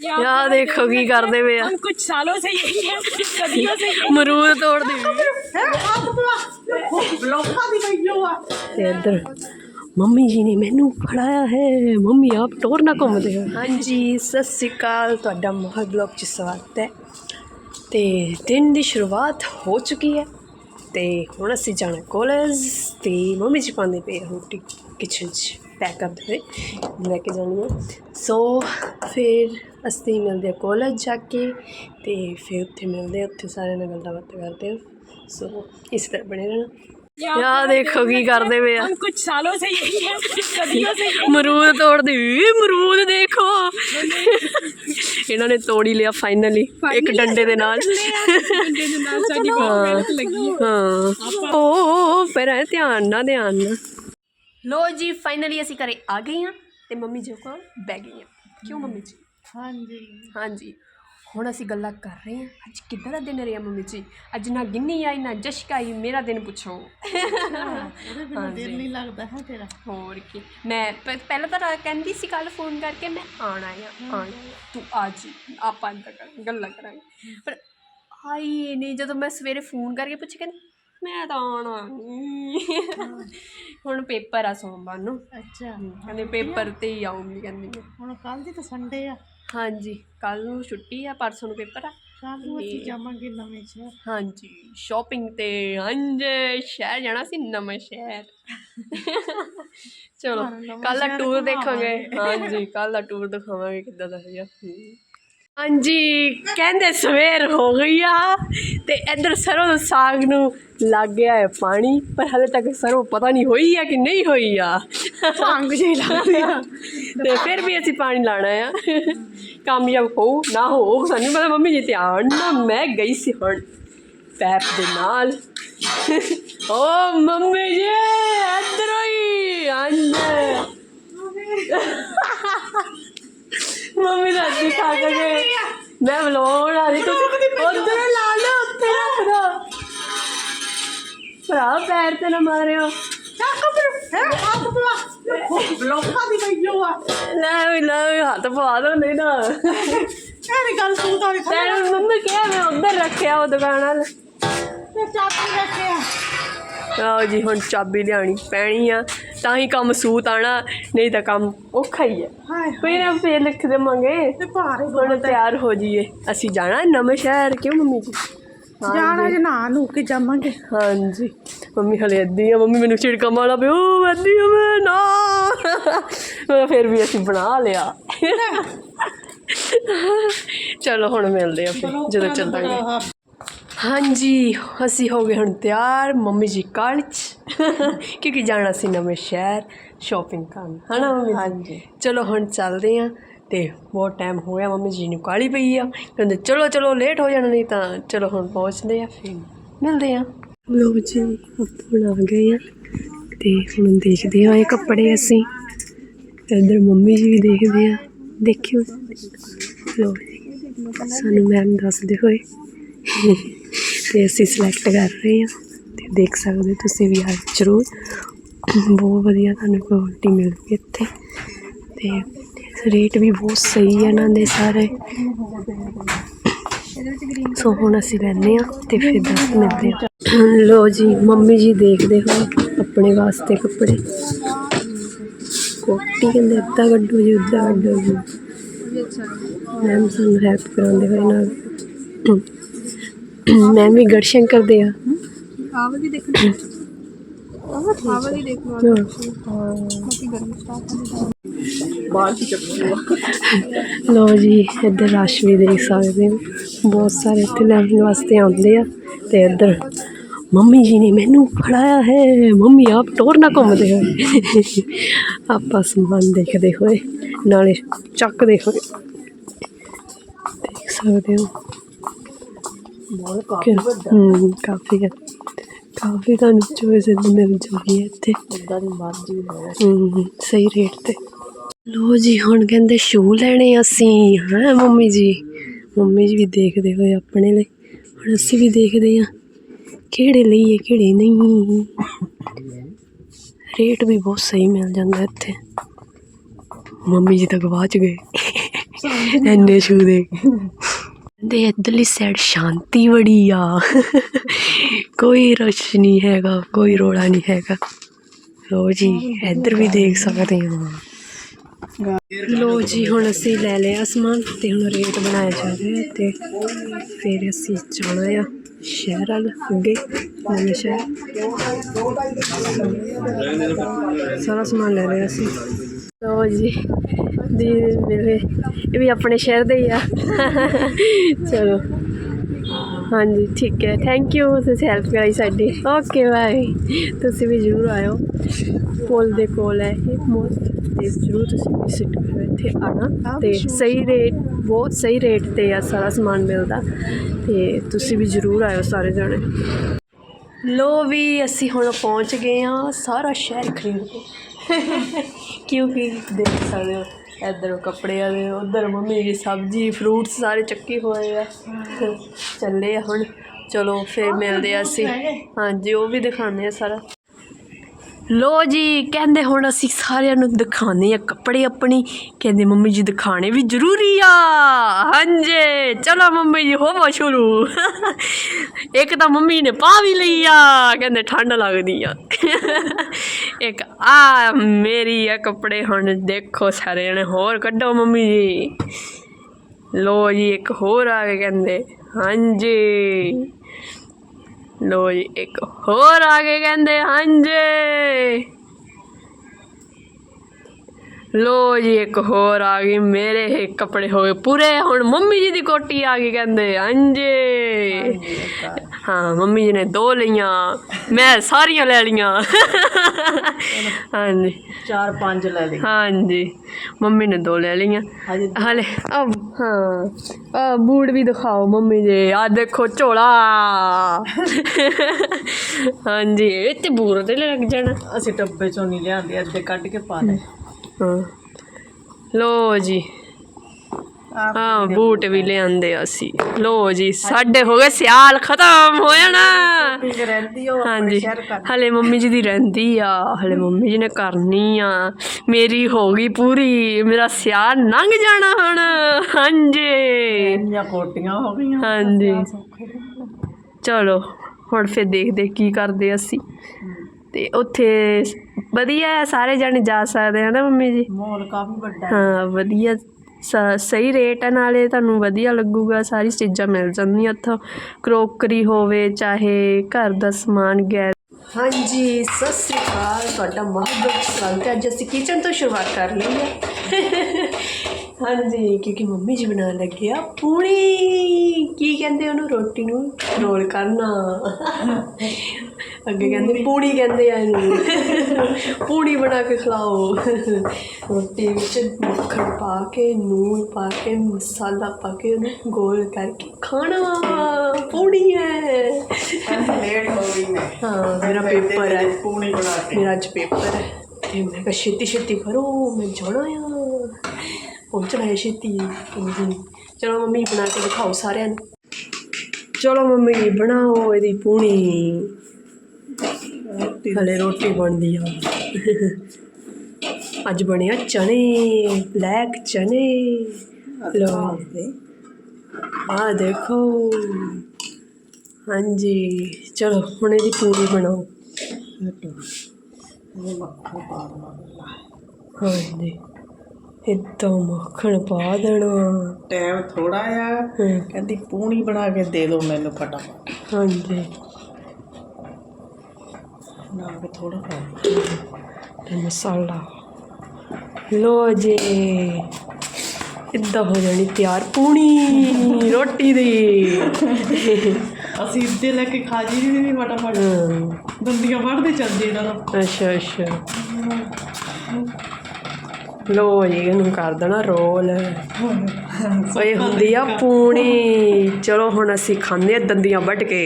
ਯਾ ਦੇਖੋ ਕੀ ਕਰਦੇ ਵੇ ਆ हम कुछ सालों से यही है सदियों से यही ਮਰੂਦ ਤੋੜਦੇ ਵੀ ब्लॉका दी गई हुआ ਤੇ ਇੱਧਰ ਮੰਮੀ ਜੀ ਨੇ ਮੈਨੂੰ ਫੜਾਇਆ ਹੈ ਮੰਮੀ ਆਪ ਟੋਰ ਨਾ ਘੁੰਮਦੇ ਹੋ ਹਾਂਜੀ ਸਤਿ ਸ਼੍ਰੀ ਅਕਾਲ ਤੁਹਾਡਾ ਮੋਹਰ ਬਲੌਗ 'ਚ ਸਵਾਗਤ ਹੈ ਤੇ ਦਿਨ ਦੀ ਸ਼ੁਰੂਆਤ ਹੋ ਚੁੱਕੀ ਹੈ ਤੇ ਹੁਣ ਅਸੀਂ ਜਾਣਾ ਕਾਲਜ ਤੇ ਮੰਮੀ ਜੀ ਪਾਉਂਦੇ ਪਏ ਆ ਰੋਟੀ ਕਿਚਨ 'ਚ ਪੈਕ ਅਪ ਦੇ ਲੈ ਕੇ ਜਾਣੀ ਹੈ ਸੋ ਫਿਰ ਅਸੀਂ ਮਿਲਦੇ ਆ ਕੋਲਜ ਜਾ ਕੇ ਤੇ ਫਿਰ ਉੱਥੇ ਮਿਲਦੇ ਹਾਂ ਉੱਥੇ ਸਾਰਿਆਂ ਨਾਲ ਗੱਲਾਂ ਬਾਤਾਂ ਕਰਦੇ ਹਾਂ। ਸੋ ਇਸ ਤਰ੍ਹਾਂ ਬਣੇ ਰਹਿਣਾ। ਯਾ ਦੇਖੋ ਕੀ ਕਰਦੇ ਪਏ ਆ। ਕੁਝ ਸਾਲੋਂ ਸੇ ਯਹੀ ਹੈ। ਮਰੂਦ ਤੋੜਦੇ ਵੀ ਮਰੂਦ ਦੇਖੋ। ਇਹਨਾਂ ਨੇ ਤੋੜੀ ਲਿਆ ਫਾਈਨਲੀ ਇੱਕ ਡੰਡੇ ਦੇ ਨਾਲ। ਡੰਡੇ ਦੇ ਨਾਲ ਧਿਆਨ ਨਾ ਧਿਆਨ ਨਾ ਲੋ ਜੀ ਫਾਈਨਲੀ ਅਸੀਂ ਘਰੇ ਆ ਗਏ ਹਾਂ ਤੇ ਮੰਮੀ ਜੀ ਕੋਲ ਬੈ ਗਏ ਹਾਂ ਕਿਉਂ ਮੰਮੀ ਜੀ? जी ਹਾਂਜੀ। ਹੁਣ ਅਸੀਂ ਗੱਲਾਂ ਕਰ ਰਹੇ ਹਾਂ। ਅੱਜ ਕਿੱਦਾਂ ਦਾ ਦਿਨ ਰਿਹਾ ਮੰਮੀ ਜੀ? ਅੱਜ ਨਾ ਗਿੰਨੀ ਆਈ ਨਾ ਜਸ਼ਕ ਆਈ ਮੇਰਾ ਦਿਨ ਪੁੱਛੋ। ਉਹਦੇ ਬਿਨਾਂ ਦਿਲ ਨਹੀਂ ਲੱਗਦਾ ਹੈ ਤੇਰਾ। ਹੋਰ ਕੀ। ਮੈਂ ਪ- ਪਹਿਲਾਂ ਤਾਂ ਰਾ- ਕਹਿੰਦੀ ਸੀ ਕੱਲ ਫੋਨ ਕਰਕੇ ਮੈਂ ਆਣਾ ਆ ਆਣਾ ਆ ਤੂੰ ਆ ਜੀ ਆਪਾਂ ਏਦਾਂ ਕਰ ਗੱਲਾਂ ਕਰਾਂਗੇ। ਪਰ ਆਈ ਨਹੀਂ। ਜਦੋਂ ਮੈਂ ਸਵੇਰੇ ਫੋਨ ਕਰਕੇ ਪੁੱਛ ਕਹਿੰਦੀ ਮੈਂ ਤਾਂ ਆਣਾ ਨਹੀਂ ਹੁਣ ਪੇਪਰ ਆ ਸੋਮਵਾਰ ਨੂੰ। ਅੱਛਾ। ਕਹਿੰਦੇ ਪੇਪਰ ਤੇ ਹੀ ਆਉਂਗੀ ਕਹਿੰਦੀ ਮੈਂ। ਹੁਣ ਕੱਲ ਦੀ ਤਾਂ ਸੰਡੇ ਆ। ਹਾਂਜੀ ਕੱਲ ਨੂੰ ਛੁੱਟੀ ਆ ਪਰਸੋਂ ਨੂੰ ਪੇਪਰ ਆ। ਕੱਲ ਨੂੰ ਅਸੀਂ ਜਾਵਾਂਗੇ ਨਵੇਂ ਸ਼ਹਿਰ। ਹਾਂਜੀ ਸ਼ਾਪਿੰਗ ਤੇ ਹਾਂਜੀ ਸ਼ਹਿਰ ਜਾਣਾ ਸੀ ਨਵਾਂ ਸ਼ਹਿਰ। ਚਲੋ ਕੱਲ ਦਾ ਟੂਰ ਦੇਖਾਂਗੇ। ਹਾਂਜੀ ਕੱਲ ਦਾ ਟੂਰ ਦਿਖਾਵਾਂਗੇ ਕਿੱਦਾਂ ਦਾ ਹੈ। ਹਾਂਜੀ ਕਹਿੰਦੇ ਸਵੇਰ ਹੋ ਗਈ ਆ ਤੇ ਇੱਧਰ ਸਰੋਂ ਦੇ ਸਾਗ ਨੂੰ ਲੱਗ ਗਿਆ ਹੈ ਪਾਣੀ ਪਰ ਹਲੇ ਤੱਕ ਸਰੋਂ ਪਤਾ ਨਹੀਂ ਹੋਈ ਆ ਕਿ ਨਹੀਂ ਹੋਈ ਆ। ਭੰਗ ਜੇ ਲੱਗਦੀ ਆ। ਤੇ ਫਿਰ ਵੀ ਅਸੀਂ ਪਾਣੀ ਲਾਣਾ ਆ। ਕਾਮਯਾਬ ਹੋ ਨਾ ਹੋ ਸਾਨੂੰ ਪਤਾ ਮੰਮੀ ਜੀ ਧਿਆਨ ਨਾ ਮੈਂ ਗਈ ਸੀ ਹੁਣ ਪੈਪ ਦੇ ਨਾਲ। ਓ ਮੰਮੀ ਜੀ ਇੱਧਰ ਹੀ ਅੰਦਰ ਮੰਮੀ ਦਾ ਜੀ ਖਾ ਕੇ ਮੈਂ ਬਲੋਣ ਆ ਰਹੀ ਤੂੰ ਉਧਰ ਲਾ ਲਓ ਉੱਥੇ ਰੱਖ ਦੋ। ਭਰਾ ਪੈਰ ਤੇ ਨਾ ਮਾਰਿਓ। ਹੈ ਹੱਥ ਬਲਾ ਬਲੌਕਾ ਦੀ ਗਈ ਹੁਆ। ਲੈ ਵੀ ਲੈ ਵੀ ਹੱਥ ਪਵਾ ਦੋ ਨਹੀਂ ਨਾ ਇਹਦੀ ਗੱਲ ਤੂੰ ਤਾਂ ਨਹੀਂ ਤੈਨੂੰ ਮੰਮੀ ਕਿਹਾ ਮੈਂ ਉੱਧਰ ਰੱਖਿਆ ਉਹ ਦੁਕਾਨ ਵਾਲ। ਤੇ ਚਾਬੀ ਰੱਖਿਆ ਆਓ ਜੀ ਹੁਣ ਚਾਬੀ ਲਿਆਣੀ ਪੈਣੀ ਆ। ਤਾਂ ਹੀ ਕੰਮ ਸੂਤ ਆਣਾ ਨਹੀਂ ਤਾਂ ਕੰਮ ਔਖਾ ਹੀ ਹੈ। ਹਾਏ ਕੋਈ ਨਾ ਫੇਰ ਲਿਖ ਦੇਵਾਂਗੇ ਤੇ ਭਾਰੇ ਹੁਣ ਤਿਆਰ ਹੋ ਜਾਈਏ। ਅਸੀਂ ਜਾਣਾ ਨਵਾਂ ਸ਼ਹਿਰ ਕਿਉਂ ਮੰਮੀ ਜੀ? ਜਾਣਾ ਜੇ ਨਾ ਨੂੰ ਕੇ ਜਾਵਾਂਗੇ। ਹਾਂਜੀ। ਮੰਮੀ ਹਲੇ ਅੱਧੀ ਆ। ਮੰਮੀ ਮੈਨੂੰ ਛਿੜਕਾ ਮਾਰਾ ਪਿਓ ਅੱਧੀ ਆ ਮੈਂ ਨਾ। ਮੈਂ ਫਿਰ ਵੀ ਅਸੀਂ ਬਣਾ ਲਿਆ। ਚਲੋ ਹੁਣ ਮਿਲਦੇ ਆ ਫਿਰ ਜਦੋਂ ਚੱਲਾਂਗੇ ਹਾਂਜੀ ਅਸੀਂ ਹੋ ਗਏ ਹੁਣ ਤਿਆਰ। ਮੰਮੀ ਜੀ ਕਾਲਜ। ਕਿਉਂਕਿ ਜਾਣਾ ਸੀ ਨਵੇਂ ਸ਼ਹਿਰ ਸ਼ਾਪਿੰਗ ਕਰਨ। ਹਨਾ ਮੰਮੀ ਹਾਂਜੀ। ਚਲੋ ਹੁਣ ਚੱਲਦੇ ਆ ਤੇ ਬਹੁਤ ਟਾਈਮ ਹੋ ਗਿਆ ਮੰਮੀ ਜੀ ਨੂੰ ਕਾਲੀ ਪਈ ਆ। ਕਹਿੰਦੇ ਚਲੋ ਚਲੋ ਲੇਟ ਹੋ ਜਾਣਾ ਨਹੀਂ ਤਾਂ ਚਲੋ ਹੁਣ ਪਹੁੰਚਦੇ ਆ ਫਿਰ ਮਿਲਦੇ ਆ। ਲੋ ਜੀ ਆ ਗਏ ਆ ਤੇ ਹੁਣ ਦੇਖਦੇ ਆ ਇਹ ਕੱਪੜੇ ਅਸੀਂ। ਇੱਧਰ ਮੰਮੀ ਜੀ ਵੀ ਦੇਖਦੇ ਆ। ਦੇਖਿਓ। ਲੋ ਸਾਨੂੰ ਮੈਮ ਦੱਸਦੇ ਹੋਏ। ਤੇ ਅਸੀਂ ਸਿਲੈਕਟ ਕਰ ਰਹੇ ਹਾਂ ਦੇਖ ਸਕਦੇ ਹੋ, ਤੁਸੀਂ ਵੀ ਆ, ਜ਼ਰੂਰ। ਬਹੁਤ ਵਧੀਆ ਤੁਹਾਨੂੰ ਕੁਆਲਿਟੀ ਮਿਲੂਗੀ ਇੱਥੇ। ਤੇ ਰੇਟ ਵੀ ਬਹੁਤ ਸਹੀ ਹੈ ਇਹਨਾਂ ਦੇ ਸਾਰੇ। ਸੋ ਹੁਣ ਅਸੀਂ ਲੈਂਦੇ ਆ ਤੇ ਫਿਰ ਦੱਸ ਮਿਲਦੇ ਆ ਲੋ ਜੀ, ਮੰਮੀ ਜੀ ਦੇਖਦੇ ਹੋਏ ਆਪਣੇ ਵਾਸਤੇ ਕੱਪੜੇ। ਕੋਟੀ ਕਹਿੰਦੇ ਅੱਧਾ ਕੱਢੋ ਜੀ ਉੱਧਾ ਕੱਢੋ ਜੀ। ਮੈਮ ਸਾਨੂੰ ਹੈਲਪ ਕਰਾਉਂਦੇ ਹੋਏ ਨਾਲ। ਮੈਮ ਵੀ ਗੜਸ਼ੰਕਰ ਦੇ ਆ। ਆਵਲ ਵੀ ਦੇਖਣਾ ਆਵਲ ਹੀ। ਦੇਖਣਾ ਲੋ ਜੀ ਇੱਧਰ ਰਸ਼ ਵੀ ਦੇਖ ਸਕਦੇ ਹੋ। ਬਹੁਤ ਸਾਰੇ ਇੱਥੇ ਲੈਣ ਵਾਸਤੇ ਆਉਂਦੇ ਆ ਤੇ ਇੱਧਰ ਮੰਮੀ ਜੀ ਨੇ ਮੈਨੂੰ ਫੜਾਇਆ ਹੈ। ਮੰਮੀ ਆਪ ਟੋਰ ਨਾ ਘੁੰਮਦੇ ਹੋਏ। ਆਪਾਂ ਸਮਾਨ ਦੇਖਦੇ ਹੋਏ ਨਾਲੇ ਚੱਕਦੇ ਹੋਏ ਦੇਖ ਸਕਦੇ ਹੋ। ਬਹੁਤ ਕਿ ਹੂੰ ਕਾਫੀ ਹੈ। ਕਾਫੀ ਤੁਹਾਨੂੰ ਚੋਇਸ ਮਿਲ ਜੂਗੀ ਇੱਥੇ। ਇਦਾਂ ਦੀ ਮਰਜ਼ੀ ਹੈ ਹੂੰ ਸਹੀ ਰੇਟ ਤੇ। ਲੋ ਜੀ ਹੁਣ ਕਹਿੰਦੇ ਸ਼ੂ ਲੈਣੇ ਅਸੀਂ ਹਾਂ ਮੰਮੀ ਜੀ? ਮੰਮੀ ਜੀ ਵੀ ਦੇਖਦੇ ਹੋਏ ਆਪਣੇ ਲਈ। ਹੁਣ ਅਸੀਂ ਵੀ ਦੇਖਦੇ ਹਾਂ ਕਿਹੜੇ ਲਈਏ ਕਿਹੜੇ ਨਹੀਂ। ਰੇਟ ਵੀ ਬਹੁਤ ਸਹੀ ਮਿਲ ਜਾਂਦਾ ਇੱਥੇ। ਮੰਮੀ ਜੀ ਤਾਂ ਗਵਾਚ ਗਏ। ਐਨੇ ਛੂ ਦੇ। ਦੇ ਇਧਰਲੀ ਸਾਈਡ ਸ਼ਾਂਤੀ ਬੜੀ ਆ। ਕੋਈ ਰਸ਼ ਨਹੀਂ ਹੈਗਾ, ਕੋਈ ਰੋਲਾ ਨਹੀਂ ਹੈਗਾ। ਲੋ ਜੀ, ਇੱਧਰ ਵੀ ਦੇਖ ਸਕਦੇ ਹਾਂ। ਲੋ ਜੀ, ਹੁਣ ਅਸੀਂ ਲੈ ਲਿਆ ਸਮਾਨ ਤੇ ਹੁਣ ਰੇਟ ਬਣਾਇਆ ਜਾ ਰਿਹਾ ਤੇ ਫਿਰ ਅਸੀਂ ਜਾਣਾ ਆ ਸ਼ਹਿਰ ਵੱਲ, ਅੱਗੇ, ਨਵੇਂ ਸ਼ਹਿਰ। ਸਾਰਾ ਸਮਾਨ ਲੈ ਲਿਆ ਅਸੀਂ। ਲੋ ਜੀ, ਦੀ ਮੇਰੇ, ਇਹ ਵੀ ਆਪਣੇ ਸ਼ਹਿਰ ਦੇ ਹੀ ਆ। ਚਲੋ। ਹਾਂਜੀ, ਠੀਕ ਹੈ। ਥੈਂਕ ਯੂ ਤੁਸੀਂ ਹੈਲਪ ਕਰਾਈ ਸਾਡੀ। ਓਕੇ ਬਾਏ ਤੁਸੀਂ ਵੀ ਜ਼ਰੂਰ ਆਇਓ। ਪੁਲ ਦੇ ਕੋਲ ਹੈ। ਇਹ ਮੋਲ ਤੇ ਜ਼ਰੂਰ ਤੁਸੀਂ ਵਿਜ਼ਿਟ ਕਰੋ, ਇੱਥੇ ਆਣਾ। ਤੇ ਸਹੀ ਰੇਟ ਬਹੁਤ ਸਹੀ ਰੇਟ ਤੇ ਆ ਸਾਰਾ ਸਮਾਨ ਮਿਲਦਾ। ਤੇ ਤੁਸੀਂ ਵੀ ਜ਼ਰੂਰ ਆਇਓ ਸਾਰੇ ਜਣੇ। ਲੋ ਵੀ, ਅਸੀਂ ਹੁਣ ਪਹੁੰਚ ਗਏ ਹਾਂ ਸਾਰਾ ਸ਼ਹਿਰ ਖਰੀਦ ਕੇ। ਕਿਉਂਕਿ ਦੇਖ ਸਕਦੇ ਹੋ, ਇੱਧਰ ਕੱਪੜਿਆਂ ਦੇ ਉਧਰ ਮੰਮੀ ਦੀ ਸਬਜ਼ੀ ਫਰੂਟਸ ਸਾਰੇ ਚੱਕੇ ਹੋਏ ਆ। ਚੱਲੇ ਆ ਹੁਣ। ਚਲੋ ਫਿਰ ਮਿਲਦੇ ਆ ਅਸੀਂ। ਹਾਂਜੀ, ਉਹ ਵੀ ਦਿਖਾਉਂਦੇ ਆ ਸਾਰਾ। ਲੋ ਜੀ, ਕਹਿੰਦੇ ਹੁਣ ਅਸੀਂ ਸਾਰਿਆਂ ਨੂੰ ਦਿਖਾਉਂਦੇ ਆ ਕੱਪੜੇ ਆਪਣੀ। ਕਹਿੰਦੇ ਮੰਮੀ ਜੀ ਦਿਖਾਣੇ ਵੀ ਜ਼ਰੂਰੀ ਆ। ਹਾਂਜੀ, ਚਲੋ ਮੰਮੀ ਜੀ ਹੋਵੋ ਸ਼ੁਰੂ। ਇੱਕ ਤਾਂ ਮੰਮੀ ਨੇ ਪਾ ਵੀ ਲਈ ਆ, ਕਹਿੰਦੇ ਠੰਡ ਲੱਗਦੀ ਆ। ਇੱਕ ਆ ਮੇਰੀ ਆ ਕੱਪੜੇ ਹੁਣ ਦੇਖੋ ਸਾਰੇ ਜਣੇ, ਹੋਰ ਕੱਢੋ ਮੰਮੀ ਜੀ। ਲੋ ਜੀ, ਇੱਕ ਹੋਰ ਆ ਕੇ ਕਹਿੰਦੇ। ਹਾਂਜੀ। ਲੋ ਜੀ, ਇੱਕ ਹੋਰ ਆ ਕੇ ਕਹਿੰਦੇ, ਹਾਂਜੀ। ਲੋ ਜੀ ਇੱਕ ਹੋਰ ਆ ਗਈ ਮੇਰੇ ਇਹ ਕੱਪੜੇ ਹੋ ਗਏ ਪੂਰੇ। ਹੁਣ ਮੰਮੀ ਜੀ ਦੀ ਕੋਟੀ ਆ ਗਈ ਕਹਿੰਦੇ ਹਾਂਜੀ। ਹਾਂ। ਮੰਮੀ ਜੀ ਨੇ ਦੋ ਲਈਆਂ ਮੈਂ ਸਾਰੀਆਂ ਲੈ ਲਈਆਂ। ਹਾਂਜੀ। ਚਾਰ ਪੰਜ ਲੈ ਲਈ। ਹਾਂਜੀ। ਮੰਮੀ ਨੇ ਦੋ ਲੈ ਲਈਆਂ। ਹਲੇ ਅਬ ਹਾਂ ਆ ਬੂਟ ਵੀ ਦਿਖਾਓ ਮੰਮੀ ਜੀ। ਆ ਦੇਖੋ ਝੋਲਾ। ਹਾਂਜੀ ਇਹ ਤੇ ਬੂਰ ਤੇ ਲੱਗ ਜਾਣਾ। ਅਸੀਂ ਡੱਬੇ ਚੋਂ ਨਹੀਂ ਲਿਆਂਦੇ ਅੱਧੇ ਕੱਢ ਕੇ ਪਾ ਹਾਂ ਲੋ ਜੀ। ਹਾਂ ਬੂਟ ਵੀ ਲਿਆਂਦੇ ਅਸੀਂ। ਲੋ ਜੀ ਸਾਡੇ ਹੋ ਗਏ ਸਿਆਲ ਖਤਮ ਹੋ ਜਾਣਾ। ਹਾਂਜੀ। ਹਲੇ ਮੰਮੀ ਜੀ ਦੀ ਰਹਿੰਦੀ ਆ ਹਲੇ ਮੰਮੀ ਜੀ ਨੇ ਕਰਨੀ ਆ। ਮੇਰੀ ਹੋ ਗਈ ਪੂਰੀ ਮੇਰਾ ਸਿਆਲ ਲੰਘ ਜਾਣਾ ਹੁਣ। ਹਾਂਜੀ। ਇੰਨੀਆਂ ਕੋਟੀਆਂ ਹੋ ਗਈਆਂ ਹਾਂਜੀ। ਚਲੋ ਹੁਣ ਫਿਰ ਦੇਖਦੇ ਕੀ ਕਰਦੇ ਅਸੀਂ। ਤੇ ਉੱਥੇ ਵਧੀਆ ਹੈ, ਸਾਰੇ ਜਣੇ ਜਾ ਸਕਦੇ ਹਨ ਮੰਮੀ ਜੀ? ਮੋਲ ਕਾਫੀ ਵੱਡਾ ਹੈ। ਹਾਂ ਵਧੀਆ। ਸ- ਸਹੀ ਰੇਟ ਹੈ ਨਾਲੇ ਤੁਹਾਨੂੰ ਵਧੀਆ ਲੱਗੂਗਾ ਸਾਰੀ ਚੀਜ਼ਾਂ ਮਿਲ ਜਾਂਦੀਆਂ ਉੱਥੋਂ। ਕਰੋਕਰੀ ਹੋਵੇ ਚਾਹੇ ਘਰ ਦਾ ਸਮਾਨ ਗੈਰ ਹਾਂਜੀ ਸਤਿ ਸ੍ਰੀ ਅਕਾਲ ਤੁਹਾਡਾ ਬਹੁਤ ਬਹੁਤ ਸਵਾਗਤ ਹੈ। ਅੱਜ ਅਸੀਂ ਕਿਚਨ ਤੋਂ ਸ਼ੁਰੂਆਤ ਕਰ ਲਈ ਹੈ ਹਾਂਜੀ ਕਿਉਂਕਿ ਮੰਮੀ ਜੀ ਬਣਾਉਣ ਲੱਗੇ ਆ ਪੂਰੀ। ਕੀ ਕਹਿੰਦੇ ਉਹਨੂੰ? ਰੋਟੀ ਨੂੰ ਰੋਲ ਕਰਨਾ। ਅੱਗੇ ਕਹਿੰਦੇ ਪੂੜੀ ਕਹਿੰਦੇ ਆ ਇਹਨੂੰ। ਪੂੜੀ ਬਣਾ ਕੇ ਖਿਲਾਓ। ਰੋਟੀ ਵਿੱਚ ਮੱਖਣ ਪਾ ਕੇ ਨੂਨ ਪਾ ਕੇ ਮਸਾਲਾ ਪਾ ਕੇ ਉਹਨੂੰ ਗੋਲ ਕਰਕੇ ਖਾਣਾ। ਪੂੜੀ ਹੈ। ਲੇਟ ਹੋ ਗਈ ਮੈਂ ਹਾਂ ਮੇਰਾ ਪੇਪਰ ਹੈ। ਪੂਣੀ ਬਣਾ ਕੇ। ਮੇਰਾ ਅੱਜ ਪੇਪਰ ਹੈ। ਤੇ ਮੈਂ ਕਿਹਾ ਛੇਤੀ ਛੇਤੀ ਕਰੋ ਮੈਂ ਜਾਣਾ ਆ। ਪਹੁੰਚਣਾ ਹੈ ਛੇਤੀ। ਚਲੋ ਮੰਮੀ ਬਣਾ ਕੇ ਦਿਖਾਓ ਸਾਰਿਆਂ ਨੂੰ। ਚਲੋ ਮੰਮੀ ਬਣਾਓ ਇਹਦੀ ਪੂਣੀ। ਹਲੇ ਰੋਟੀ ਬਣਦੀ ਆ। ਅੱਜ ਬਣਿਆ ਚਨੇ ਬਲੈਕ ਚਨੇ। ਲੋ ਆ ਦੇਖੋ। ਹਾਂਜੀ। ਚਲੋ ਹੁਣ ਇਹਦੀ ਪੂਰੀ ਬਣਾਓ। ਹਾਂਜੀ। ਇੱਦਾਂ ਮੱਖਣ ਪਾ ਦੇਣਾ। ਟਾਈਮ ਥੋੜਾ ਆ। ਕਹਿੰਦੀ ਪੂਣੀ ਬਣਾ ਕੇ ਦੇ ਦਿਓ ਮੈਨੂੰ ਫਟਾਫਟ। ਹਾਂਜੀ। ਨਾ ਕੇ ਥੋੜਾ ਤੇ ਮਸਾਲਾ ਲੋ ਜੀ। ਇੱਦਾਂ ਹੋ ਜਾਣੀ ਤਿਆਰ ਪੂਣੀ ਰੋਟੀ ਦੀ। ਅਸੀਂ ਇੱਦੇ ਲੈ ਕੇ ਖਾ ਜੀ ਵੀ ਫਟਾਫਟ। ਦੰਦੀਆਂ ਵੱਢਦੇ ਚੱਲਦੇ ਇਹਨਾਂ ਦਾ ਅੱਛਾ ਅੱਛਾ। ਲੋ ਜੀ ਇਹਨੂੰ ਕਰ ਦੇਣਾ ਰੋਲ। ਓਏ ਹੁੰਦੀ ਆ ਪੂਣੀ। ਚਲੋ ਹੁਣ ਅਸੀਂ ਖਾਂਦੇ ਆ ਦੰਦੀਆਂ ਵੱਢ ਕੇ।